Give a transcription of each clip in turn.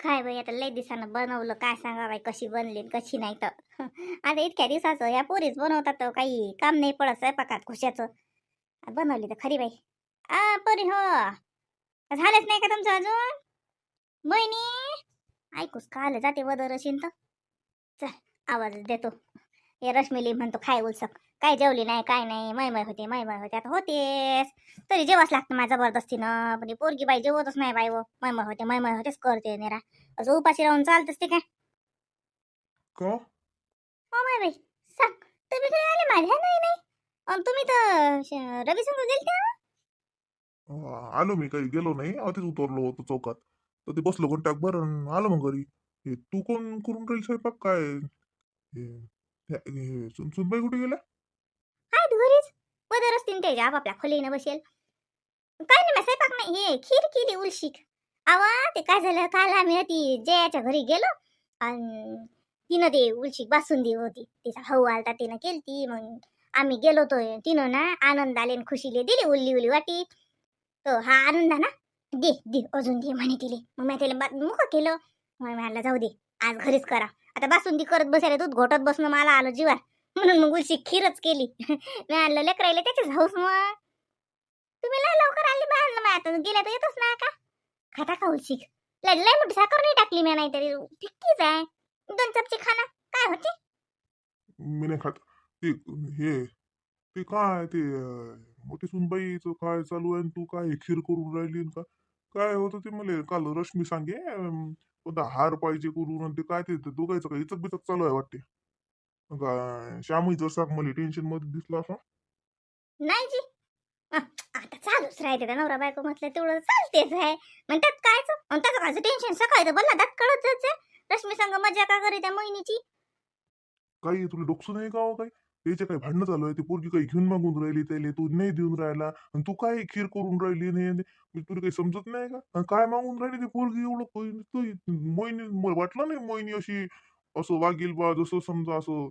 काय बाई आता लय दिसानं बनवलं. काय सांगा बाई कशी बनली कशी नाही तर. आता इतक्या दिवसाचं या पोरीच बनवतात काही काम नाही पडत स्वयंपाकात खुशाचं. बनवली तर खरी बाई. आ पोरी हो. झालंच नाही का तुमचं अजून? बहिणी ऐकूस काल जाते वदर असेल तर. चल आवाज देतो. हे रश्मिली म्हणतो खाय उलसक. काय जेवली नाही काय नाही मै मै होते मै मै होते. आता होतेस. तरी जेवाच लागतं माझ्या जबरदस्तीनं. पण ही पोरगी बाई जेवतच नाही बाई व मै मै होते मै मै होतेच करते नेरा असं उपाशी राहून चालतच ते काय? का? हो माय बाई. सांग. तुम्ही काय आले माझ्या नाही नाही. अन तुम्ही तर रवी संग गेलते ना आलो मी. काही गेलो नाही. आधीच उतरलो होतो चौकात. तर ते बसलो घंटाक बरं आलो मग घरी. हे तू कोण करून राहील स्वयंपाक? काय? हे हे- हे सुन- सुनबाई कुठे आहेत घरीच? वदर असतील त्याच्या आपापल्या खोलीनं बसेल. काय नाही स्वयंपाक नाही. हे खीर केली उलशीक. आवा ते काय झालं? काल आम्ही ती जयाच्या घरी गेलो आणि तिनं ते उलशीक बासुंदी होती. तिचा भाऊ आलता तिनं ती. मग आम्ही गेलो तो तिनं ना आनंद आले खुशीले दिली उल्ली उल्ली वाटी. तो हा आनंद ना दे दे अजून दे म्हणे तिले. मग मी त्याला मुख केलं. मग मला जाऊ दे आज घरीच करा. आता बासुंदी करत बसायला दूध घोटत बसणं मला आलं जीवार म्हणून मग उलशी खीरच केली. मी आणलं लेकरायला त्याच्याच हाऊस मग. तुम्ही लय लवकर आली बाहेर मग आता गेल्या तर येतच ना का? खाता का शिक लय लय मोठी साखर नाही टाकली मी नाहीतरी. फिक्कीच आहे. दोन चमचे खाना. काय होते? मी नाही खात. ते हे ते काय ते मोठी सुनबाईचं काय चालू आहे तू काय खीर करून राहिली का काय? होतं ते मला काल रश्मी सांगे कोणता हार पाहिजे करून आणि ते काय ते दोघायचं काय इचक बिचक चालू आहे वाटते. श्यामही जर मला टेन्शनमध्ये दिसला असं नाही जी. अं, आता चालूच राहते त्या नवरा बायको म्हटलं तेवढं चालतेच आहे. म्हणतात कायच आणि त्याचं कायचं टेन्शन सकाळी तर बोलला दात कळत जायचं रश्मी संग मजा का करे त्या मोहिनीची? काही तुला डोकसं नाही का हो काही? त्याचे काही भांडणं चालू आहे ती पोरगी काही घेऊन मागून राहिली त्याला तू नाही देऊन राहिला आणि तू काय खीर करून राहिली आणि हे- हे तुला काही समजत नाही का? आणि काय मागून राहिली ती पोरगी एवढं तू मोहिनी मला वाटलं नाही मोहिनी अशी? असं वागील बा जसं समजा असं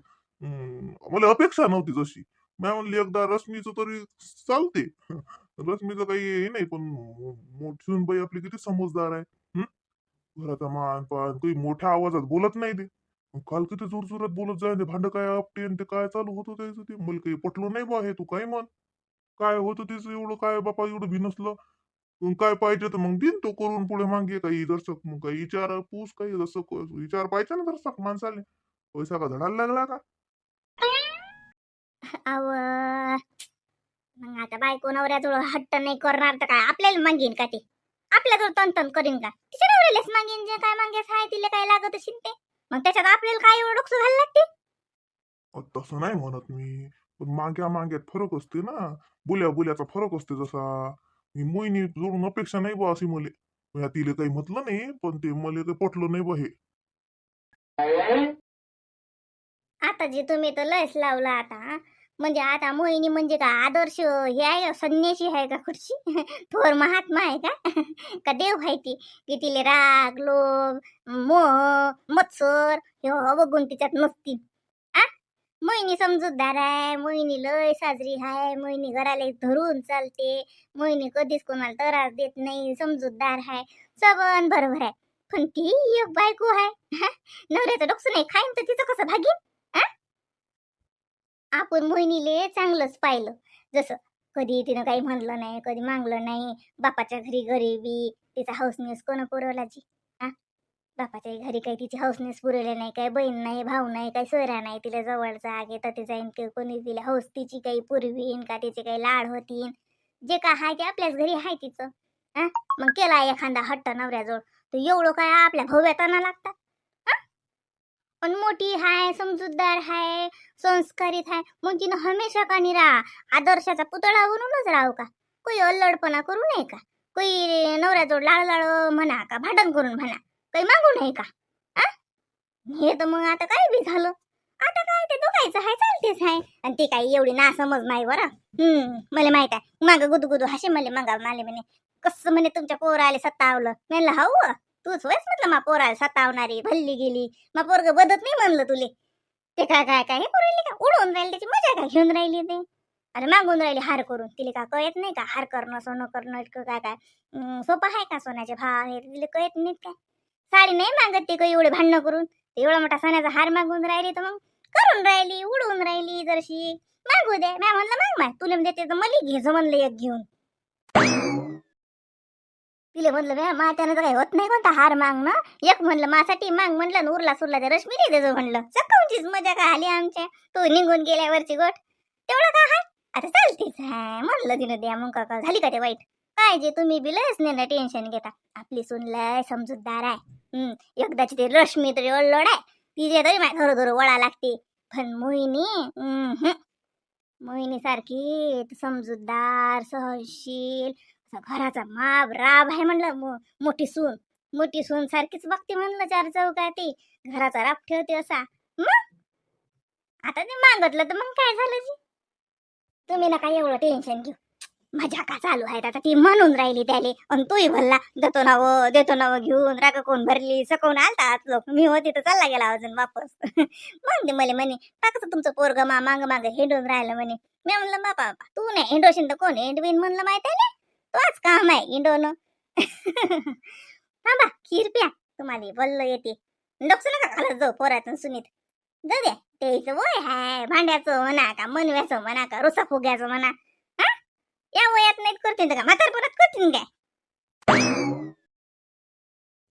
मला अपेक्षा नव्हती जशी मी म्हणली एकदा रश्मीचं तरी चालते रश्मीचं काही हे नाही पण मोठी बाई आपली किती समजदार आहे घराचा मान पान काही मोठ्या आवाजात बोलत नाही ते. काल किती जोर जोरात बोलत जाय ते भांड काय आपटे ते काय चालू होतं त्याचं ते? मला काही पटलो नाही बा हे तू काय म्हण? काय होतं तिचं एवढं काय बापा एवढं भिनसलं मग काय पाहिजे तर मग दिन तो करून पुढे मागे काही दर्शक मग काही विचार पूस काही जसं विचार पाहिजे ना दर्शक माणसाले. पैसा का धडायला लागला का? अव मग आता बायको नवऱ्याजवळ हट्ट नाही करणार तर काय? आपल्याला मागीन का ते? आपल्याजवळ तन तन करीन का? तिच्या नवऱ्यालाच मागीन जे काय मागेस आहे तिला काय लागत असेल ते? मग त्याच्यात आपल्याला काय एवढं डोकं घाल लागते? तसं नाही म्हणत मी. पण माग्या माग्यात फरक असते ना. बुल्या बुल्याचा फरक असते जसा. मोहिनी जोडून अपेक्षा नाही बा अशी मले. तिला काही म्हटलं नाही पण ते मला ते पटलं नाही बा हे. आता जे तुम्ही तर लयच लावला आता म्हणजे आता मोहिनी म्हणजे का आदर्श हे आहे संन्याशी आहे का खुर्ची थोर महात्मा आहे का? का देव आहे ती? की तिले राग लोभ मोह मत्सर हे अवगुण बघून तिच्यात नसतील मोहिनी समजूतदार आहे मोहिनी लय साजरी आहे मोहिनी घराला धरून चालते मोहिनी कधीच कोणाला त्रास देत नाही समजूतदार आहे सबन बरोबर आहे. पण ती एक बायको आहे हा? नवऱ्याचं डोकसं नाही खाईन तर तिचं कसं भागीन? आपण मोहिनीले चांगलंच पाहिलं. जसं कधी तिनं काही म्हणलं नाही कधी मागलं नाही बापाच्या घरी गरिबी तिचा हाऊसनेस कोण पुरवला जी बापाच्या घरी काही तिची हाऊसनेस पुरवले नाही काही बहीण नाही भाऊ नाही काही सोयरा नाही तिला जवळचा आगे तर ते जाईन की कोणी तिला हौस तिची काही पुरवीन का तिचे काही लाड होतीन? जे काय हाय ते आपल्याच घरी आहे तिचं. हा? मग केला एखादा हट्ट नवऱ्याजवळ. तर एवढं काय आपल्या भव्यताना लागतात? पण मोठी हाय समजूतदार हाय संस्कारित हाय मग तिनं हमेशा का निरा आदर्शाचा पुतळा बनूनच राहू का? कोई अल्लडपणा करू नये का? कोई नवऱ्याजवळ लाळ लाळ म्हणा का भांडण करून म्हणा? काही मागू नये का? आ? हे तर मग आता काय बी झालं? आता काय ते दुखायचं हाय चालतेच हाय. आणि ते काही एवढी ना समज नाही बरं. हम्म मला माहीत आहे. माग गुदगुदू हाशे मले मागा माले म्हणे. कसं म्हणे तुमच्या पोराले सत्तावलं म्हणलं हाव तूच वयस म्हटलं मा पोराला सतावणारी भल्ली गेली. मा पोरग बदत नाही म्हणलं तुले. ते काय काय काय हे करू का? उडवून राहिले त्याची मजा काय घेऊन राहिली ते? अरे मागून राहिली हार करून. तिला का कळत नाही का? हार करणं सोनं करणं इतकं काय काय? सोपं आहे का सोन्याचे भाव? हे तिला कळत नाहीत काय? साडी नाही मागत ते काही एवढे भांडणं करून. एवढा मोठा सणाचा हार मागून राहिली तर मग करून राहिली उडवून राहिली जरशी. मागू दे. मॅ म्हणलं मग माय. तुला देते तर मला घे म्हणलं एक घेऊन. तिला म्हणलं मॅ मा त्यानं तर काही होत नाही कोणता हार माग ना एक म्हणलं मासाठी माग. म्हणलं उरला सुरला त्या रश्मी देतो म्हणलं सकाळचीच मजा का आली आमच्या? तू निघून गेल्यावरची गोट. तेवढं का हाय आता चालतीच हाय. म्हणलं तिनं द्या मग का झाली का ते वाईट? काय जे तुम्ही बिलच नाही ना टेन्शन घेता. आपली सून लय समजूतदार आहे. एकदाची ते रश्मी तरी ओळलोड आहे तिचे तरी माय धरो धरो वळा लागते. पण मोहिनी मोहिनी सारखी समजूतदार सहनशील घराचा माप राब आहे म्हणलं मोठी सून. मोठी सून सारखीच बघते म्हणलं चार चौकाती. घराचा राब ठेवते असा. मग? आता ते मागतलं तर मग काय झालं जी? तुम्ही नका एवढं टेन्शन घेऊ. मजा का चालू आहेत आता ती म्हणून राहिली त्याले. आणि तोही भरला देतो ना व देतो ना व घेऊन राग कोण भरली? सकवून आलता आज लोक. मी होती तर चालला गेला अजून वापस. म्हणते मला म्हणे टाकचं तुमचं पोरग मा मांग मांग हिंडून राहिलं म्हणे? मी म्हणलं बापा तू नाही हिंडोशीन तर कोण हिंडवीन? म्हणलं माहीत आहे ना तोच काम आहे हिंडवणं. थांबा खीर प्या. तुम्हाला बोललो येते. डोकस नका घालत जाऊ पोरातून सुनीत. जाऊ द्या त्याचं वय हाय भांड्याचं म्हणा का मनव्याचं म्हणा का रुसा फुग्याचं म्हणा. या वयात नाहीत करतील का? म्हातारपणात करतील काय?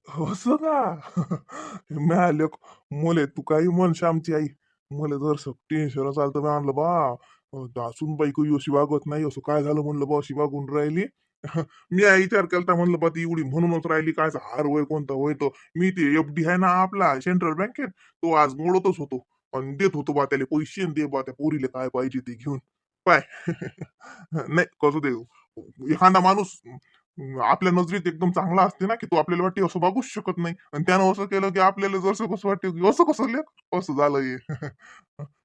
हो, असं का मिळाले मुले तू काही म्हणशे श्यामची आई. मला जर टेन्शन चालतं मी आणलं बा. दासून बायको योशी वागत नाही असं काय झालं म्हणलं बा अशी वागून राहिली. मी आई विचार केलता म्हणलं बा ती एवढी म्हणूनच राहिली काय हार वय कोणता होय तो. मी ते एफ डी आहे ना आपला सेंट्रल बँकेत तो आज मोडतच होतो. आणि देत होतो बा त्याला पैसे दे बा त्या पोरीला काय पाहिजे ते घेऊन. काय नाही कसं दे. एखादा माणूस आपल्या नजरेत एकदम चांगला असते ना की तो आपल्याला वाटते असं बघूच शकत नाही. आणि त्यानं असं केलं की आपल्याला जसं कसं वाटते की असं कसं लेख असं झालं हे.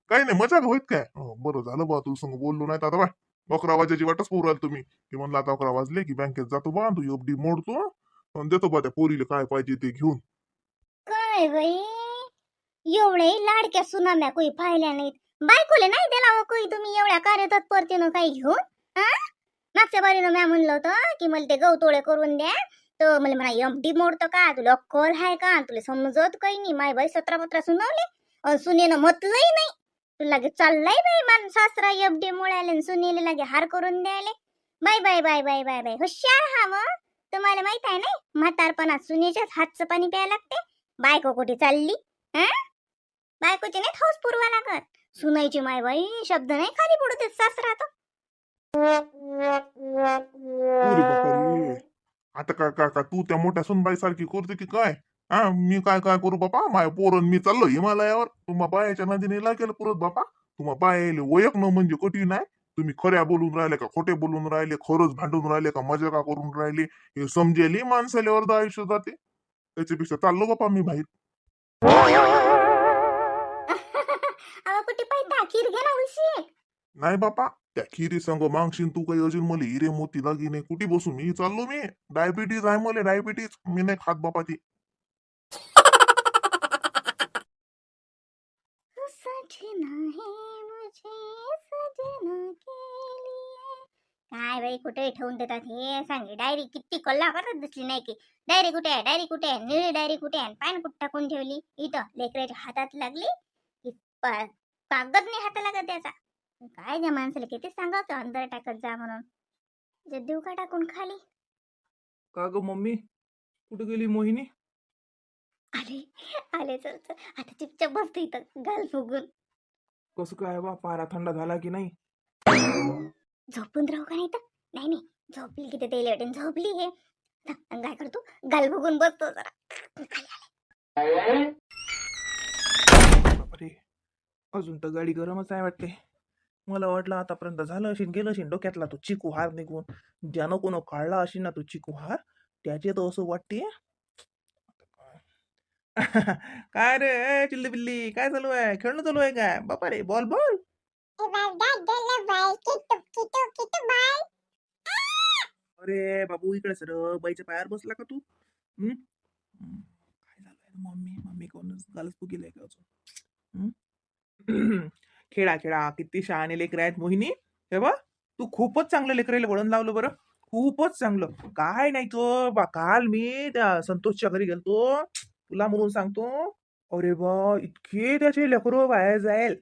काही नाही मजा होईत काय? बरं झालं बा तू संग बोललो नाही तर आता बा अकरा वाजायची वाटच पोराल तुम्ही. की म्हणलं आता अकरा वाजले की बँकेत जातो बा तू एफडी मोडतो आणि देतो बा त्या पोरीला काय पाहिजे ते घेऊन. काय बाई? एवढे लाडक्या सुनाम्या कोणी पाहिल्या नाहीत. बायकोले नाही दिला हो कोई तुम्ही एवढ्या कार्यतत्परतेनं काही घेऊन हा? मागच्या बारीनं मॅ म्हणलं होतं की मला ते गवतोळे करून द्या. तर मला म्हणा एमडी मोडतो का? तुला अक्कल आहे का? तुला समजत काही नाही. माय बाई सतरा पत्रा सुनावले सुनेनं म्हटलंही नाही. तुला लागे चाललाय बाई मान सासरा एफडी मोळाले आणि सुनेले लागे हार करून द्यायले. Bye bye bye bye bye bye. हुशार हा मग. तुम्हाला माहीत आहे नाही म्हातारपणात सुनेच्याच हातचं पाणी प्यायला लागते. बायको कुठे चालली? हा? बायकोचे नाही ठोस पुरवा लागत. सुनायची माय बाई शब्द नाही खाली पडू सासरा आता काय काय काय? तू त्या मोठ्या सुनबाई सारखी करते की काय? हा मी काय काय करू बापा? माय पोरण मी चाललो हिमालयावर. तुम्हा बायाच्या नदीने लागेल पुरत बापा. तुम्हा बायाले ओळखणं म्हणजे कठीण आहे. तुम्ही खऱ्या बोलून राहिले का खोटे बोलून राहिले? खरंच भांडून राहिले का मजा का करून राहिले? हे समजेल माणसाले अर्ध आयुष्य जाते. त्याच्यापेक्षा चाललो बापा मी बाहेर. पाहिजे खीर घे ना उशी नाही बापा त्या खिरी संग मागशील तू काही अजून मला हिरे मोती दागिने कुठे बसू मी चाललो मी. डायबिटीज आहे मला डायबिटीज मी नाही खात बापा ती. काय बाई कुठे ठेवून देतात हे? सांगे डायरी किती कल्ला करत दिसली नाही की? डायरी कुठे आहे? डायरी कुठे आहे? निळी डायरी कुठे आहे? पॅन कुठे टाकून ठेवली? इथं लेकराच्या हातात लागली? कागद नाही हाताला लागत त्याचा? काय त्या माणसाला किती सांगावं अंदर टाकत जा म्हणून. जे देऊ का टाकून खाली? का ग मम्मी? कुठे गेली मोहिनी? आले आले चल चल. आता चुपचाप बसतो इथं गाल फुगून. कसं काय बा पारा थंड झाला की नाही? झोपून राहू का नाही तर नाही नाही. झोपली की ते तेल वाटेन झोपली हे. काय करतो? गाल फुगून बसतो जरा. अजून तर गाडी गरमच आहे वाटते. मला वाटलं आतापर्यंत झालं असेल गेलं असेल डोक्यातला तो चिकू हार निघून. ज्यानं कोण काढला असेल ना तो चिकू हार त्याचे तर असं वाटते. काय रे चिल्ली बिल्ली काय चालू आहे? खेळणं चालू आहे काय? बापा रे बॉल बॉल. अरे बाबू इकडे सर बाईच्या पायावर बसला का तू? काय झालं मम्मी मम्मी कोण? गालच तू आहे का अजून? हम्म? खेळा खेळा. किती शहाणे लेकर आहेत मोहिनी. हे बा तू खूपच चांगलं लेकराला वळण लावलं बरं. खूपच चांगलं. काय नाही तो बा काल मी त्या संतोषच्या घरी गेलतो. तुला म्हणून सांगतो. अरे बा इतके त्याचे लेकरं बाहेर जाईल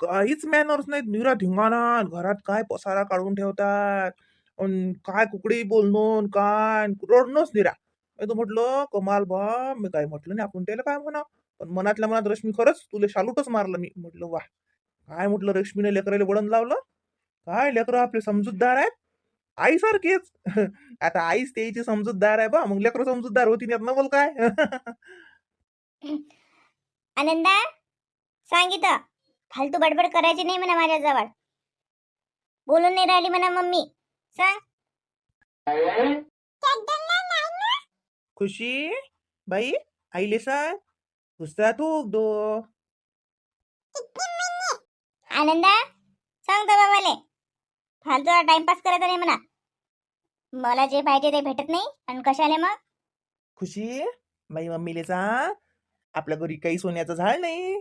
काहीच मॅनर्स नाहीत. निरा धिंगाणा घरात काय पसारा काढून ठेवतात. अन काय कुकडी बोलणं काय रडणंच निरा. मी म्हटलं कमाल बा. मी काय म्हटलं नाही. आपण त्याला काय म्हणा पण मनातल्या मनात रश्मी खरंच तुला शालूटच मारलं. मी म्हटलं वा काय म्हटलं रश्मीने लेकराला वळण लावलं? काय लेकरं आपले समजूतदार आहेत? आईसारखेच. आता आईच त्याची समजूतदार आहे बा मग लेकरं समजूतदार होती यात बोल काय? आनंदा सांगितलं. फालतू बडबड करायची नाही म्हणा माझ्याजवळ. बोलून नाही राहिली म्हणा मम्मी. सांग. खुशी? बाई आईले सांग. पुस्तकात तू दो आनंदा सांग तर बाबाले. फालतू टाइमपास करायचा नाही म्हणा. मला जे पाहिजे ते भेटत नाही आणि कशाले मग? खुशी? बाई मम्मीले सांग. आपल्या घरी काही सोन्याचं झाड नाही.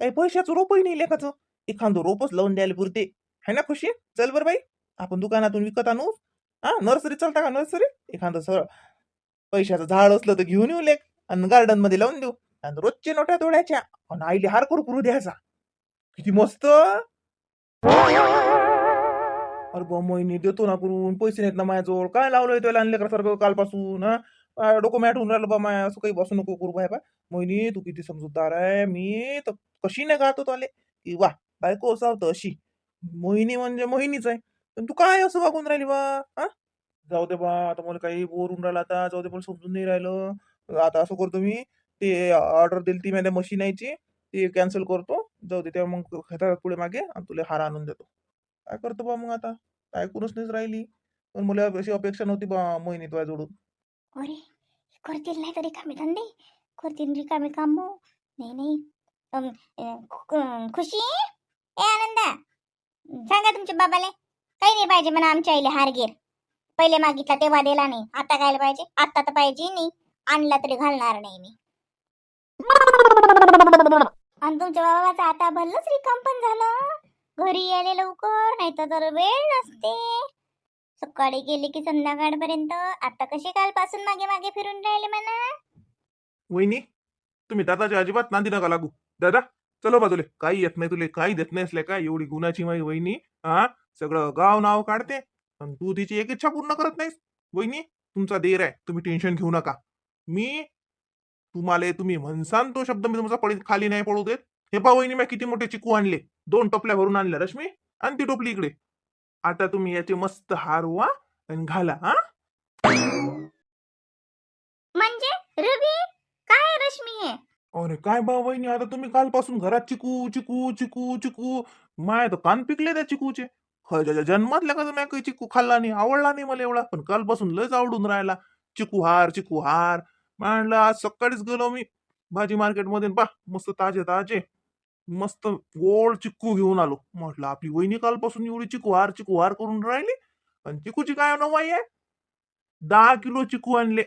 काही पैशाचं रोपही नाही लेखाचं एखादं रोपच लावून द्यायला पुरते. है ना खुशी? चल बरं बाई. आपण दुकानातून विकत आणू. हा नर्सरी चालता का नर्सरी? एखादं सर पैशाचं झाड असलं तर घेऊन येऊ लेख आणि गार्डनमध्ये लावून देऊ. आणि रोजचे नोट्या तोडायच्या आणि आईले हार करू करू द्यायचा. किती मस्त. अरे बा महिने देतो ना करून. पैसे नाहीत ना माझ्याजवळ. काय लावलंय त्याला आणले सारखं कालपासून हा? डोकं मॅट होऊन राहिलं बा माय. असं काही बसू नको करू बाय. बा मोहिनी तू किती समजूतदार आहे. मी तर कशी नाही गातो तो आले की वा बायको असावतं अशी मोहिनी म्हणजे मोहिनीच आहे. पण तू काय असं वागून राहिली बा? हा? जाऊ दे बा. आता मला काही बोर होऊन राहिलं आता. जाऊ दे मला समजून नाही राहिलं. आता असं करतो मी. ते ऑर्डर दिली ती माझ्या मशीन यायची ती कॅन्सल करतो जाऊ दे तेव्हा मग खेळतात पुढे मागे आणि तुला हार आणून देतो. काय करतो बा मग आता? काय करूनच नाहीच राहिली. पण मला अशी अपेक्षा नव्हती बा मोहिनी तुला जोडून अरे करतील नाही तरी कामे धंदे. करतील रिकामे काम. नाही नाही. खुशी? ए आनंदा. सांगा तुमच्या बाबाले. काही नाही पाहिजे म्हणा आमच्या आईले हारगीर पहिले मागितला तेव्हा दिला नाही. आता काय पाहिजे? आता तर पाहिजे नाही. आणला तरी घालणार नाही मी. आणि तुमच्या बाबाचं आता भल्लच रिकाम पण झालं. घरी यायला लवकर नाही तर वेळ नसते. सकाळी गेली की संध्याकाळपर्यंत. आता कशी कालपासून मागे मागे फिरून राहिले म्हणा? वहिनी तुम्ही दादाच्या अजिबात नांदी नका लागू. दादा चलो बाजूले. काही येत नाही तुले काही देत नाही असले काय? एवढी गुणाची माई वहिनी हा सगळं गाव नाव काढते. आणि तू तिची एक इच्छा पूर्ण करत नाहीस. वहिनी तुमचा देर आहे. तुम्ही टेन्शन घेऊ नका. मी तुम्हाला तुम्ही म्हणसान तो शब्द मी तुमचा खाली नाही पडू देत. हे पा वहिनी मी किती मोठे चिकू आणले. दोन टोपल्या भरून आणल्या रश्मी आणि ती टोपली इकडे. आता तुम्ही याचे मस्त हार वा आणि घाला हा? म्हणजे रवी? काय रश्मी आहे अरे काय बा वहिनी आता तुम्ही कालपासून घरात चिकू चिकू चिकू चिकू. माय तर कान पिकले त्या चिकूचे. ज- जन्मातल्या का मी काही चिकू खाल्ला नाही आवडला नाही मला एवढा. पण कालपासून लयच आवडून राहिला. चिकू हार चिकू हार. म्हणलं आज सकाळीच गेलो मी भाजी मार्केटमध्ये पा मस्त ताजे ताजे मस्त गोड चिक्कू घेऊन आलो. म्हटलं आपली वहिनी कालपासून एवढी चिकू हार चिकू हार करून राहिली आणि चिकूची काय नवाई आहे दहा किलो चिकू आणले.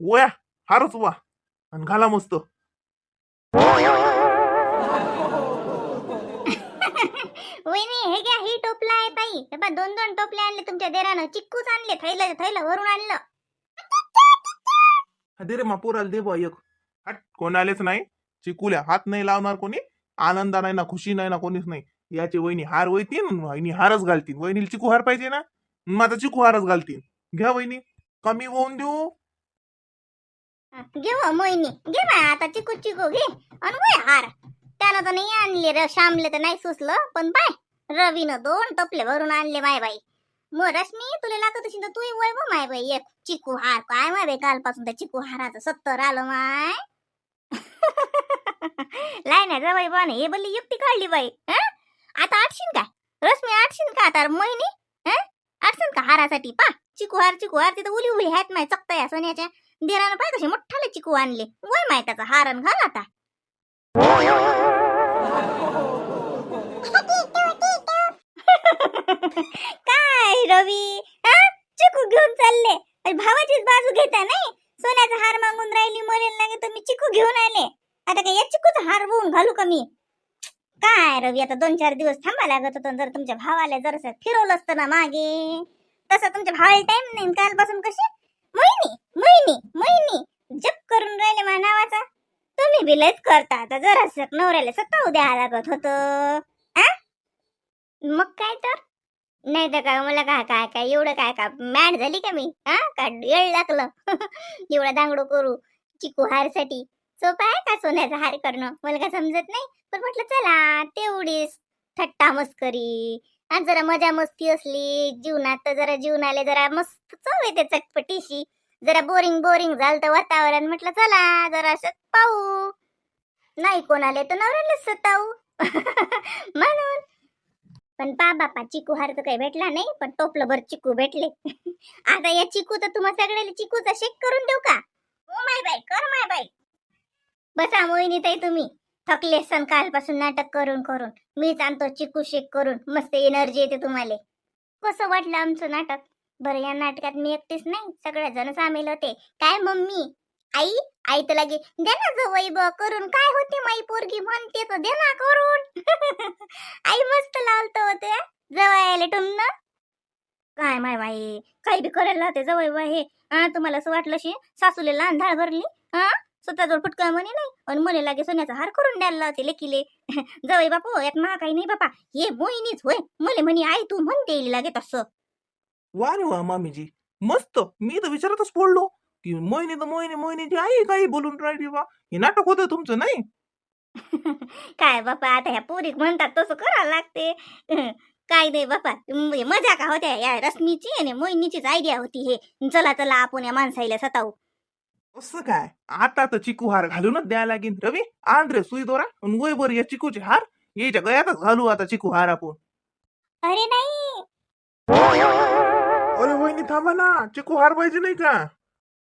वया हारच वा आणि घाला मस्त. वहिनी हे घ्या ही टोपला आहे ताई हे पहा दोन दोन टोपले आणले तुमच्या देरानं. चिक्कूच आणले थैलं थैलं वरून आणलं. दे रे मापूर दे बा एक. हट कोणालेच नाही. चिकूल्या हात नाही लावणार कोणी आनंदा नाही ना खुशी नाही ना कोणीच नाही. याची वहिनी हार वैतीन वहिनी हारच घालतीन. वहिनीला चिकू हार पाहिजे ना? माझा चिकू हारच घालतीन. घ्या वहिनी कमी होऊन देऊ. हा, घे हो मोहिनी घे बाय आता चिकू चिकू घे. आणि वय हार. त्यानं तर नाही आणले र श्यामले तर नाही सुचलं पण पाय. रवीनं दोन टोपले भरून आणले माय बाई. मग रश्मी तुला लागत असेल तर तू वय माय बाई. एक चिकू हार काय माय बाई कालपासून त्या चिकू हाराचं सत्तर आलं माय. लाय ना जवाई बाने हे बल्ली युक्ती काढली बाई हं? आता आठशीन काय? रश्मी आठशीन का आता? मोहिनी हं? आठशीन का हारासाठी? पा चिकू हार चिकू हार तिथं उली उभी आहेत माय चकता या सोन्याच्या. दिरानं पाय कसे मोठाले चिकू आणले. वय माय त्याचा हारण घाल आता. काय रवी. चिकू घेऊन चालले. भावाचीच बाजू घेता नाही? सोन्याचा हार मागून राहिली मरेल लागे तर मी चिकू घेऊन आले. आता काय या चिकूचा हार होऊन घालू का मी? काय रवी आता दोन चार दिवस थांबा लागत होतं जर तुमच्या भावाला जर फिरवलं असतं ना मागे. तसं तुमच्या भावाला टाइम नाही कालपासून कशी? मोहिनी मोहिनी मोहिनी. जप करून राहिले मा नावाचा. तुम्ही बिलच करता. आता जरा नवऱ्याला सत्ता उद्या लागत होत. मग काय तर? नाही तर काय मला काय काय काय एवढं काय का मॅड झाली का मी? हा? का येळ लागलं? एवढा दांगडो करू चिकू हारसाठी. सोपं आहे का सोन्याचा हार करणं? मला काय समजत नाही. पण म्हटलं चला तेवढीच थट्टा मस्करी. आणि जरा मजा मस्ती असली जीवनात तर जरा जीवनाले जरा मस्त चव येते चटपटीशी. जरा बोरिंग बोरिंग झालं तर वातावरण. म्हटलं चला जरा असं पाहू. नाही कोणाला तर नवऱ्यालाच सतावू. म्हणून पण पा बापा चिकू हार तर काही भेटला नाही पण टोपलं भर चिकू भेटले. आता या चिकू तर तुम्हा सगळ्याला चिकूचा शेक करून देऊ का? ओ माय बाई कर माय बाई. बसा मोहिनी ताई तुम्ही. थकले सण कालपासून नाटक करून करून. मीच आणतो चिकू शेक करून. मस्त एनर्जी येते तुम्हाला. कसं वाटलं आमचं नाटक? बरं या नाटकात मी एकटीच नाही. सगळे जण सामील होते. काय मम्मी? आई आई तर लागे दे ना जवळ ब करून काय होते माई पोरगी? म्हणते तर दे ना करून. आई मस्त लावतो होते. जवळ टुमन काय माय माई काही बी करायला लावते जवळ बा हे? हा तुम्हाला असं वाटलं शे सासूले लहान धाळ भरली? हा स्वतःजवळ फुटका म्हणे नाही? आणि म्हणे लागे सोन्याचा हार करून द्यायला लावते लेकीले. जवळ बापू यात महा काही नाही बापा. हे मोहिनीच होय. मले म्हणे आई तू म्हणते लागे तसं. वा रे वा मामीजी. मस्त. मी तर विचारतच पडलो. की मोहिनी तर मोहिनी मोहिनीची आई काही बोलून राहिली वा हे नाटक होतं तुमचं नाही? काय बापा आता ह्या पोरी म्हणतात तसं करावं लागते. काय नाही बापा म- मजा का होत्या या रश्मीची आणि मोहिनीचीच आयडिया होती हे. चला चला आपण या माणसाईला सतावू. असं काय? आता तर चिकू हार घालूनच द्यायला लागेल रवी आण रे सुई दोरा आणि वय बर या चिकूचे हार याच्या गळ्यातच घालू आता चिकू हार आपण. अरे नाही! अरे वहिनी थांबा ना. चिकू हार पाहिजे नाही का?